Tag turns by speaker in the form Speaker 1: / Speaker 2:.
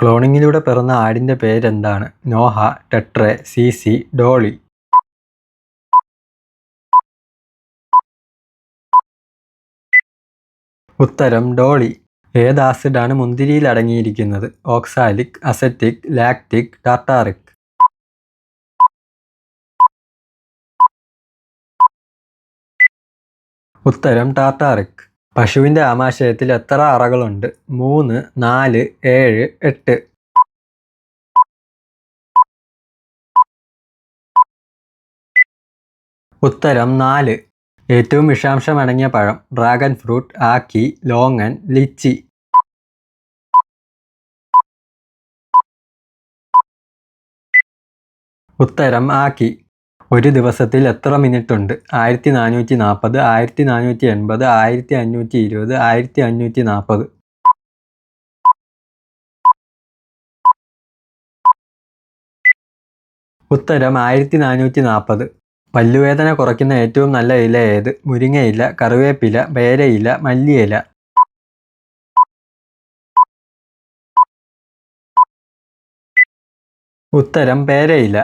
Speaker 1: ക്ലോണിങ്ങിലൂടെ പിറന്ന ആടിന്റെ പേരെന്താണ്? Noah Tetra CC Dolly. ഉത്തരം ഡോളി. ഏത് ആസിഡാണ് മുന്തിരിയിൽ അടങ്ങിയിരിക്കുന്നത്? Oxalic acetic lactic tartaric. ഉത്തരം ടാർട്ടാറിക്. പശുവിന്റെ ആമാശയത്തിൽ എത്ര അറകളുണ്ട്? മൂന്ന് നാല് ഏഴ് എട്ട്. ഉത്തരം നാല്. ഏറ്റവും വിഷാംശം അടങ്ങിയ പഴം ഡ്രാഗൺ ഫ്രൂട്ട് ആക്കി ലോങ്ങൻ ലിച്ചി. ഉത്തരം ആക്കി. ഒരു ദിവസത്തിൽ എത്ര മിനിറ്റ് ഉണ്ട് ആയിരത്തി നാനൂറ്റി നാൽപ്പത് ആയിരത്തി നാനൂറ്റി എൺപത് ആയിരത്തി അഞ്ഞൂറ്റി ഇരുപത് ആയിരത്തി അഞ്ഞൂറ്റി നാൽപ്പത് ഉത്തരം ആയിരത്തി നാനൂറ്റി നാൽപ്പത് പല്ലുവേദന കുറയ്ക്കുന്ന ഏറ്റവും നല്ല ഇല ഏത്? മുരിങ്ങയില കറിവേപ്പില പേരയില മല്ലിയില. ഉത്തരം പേരയില.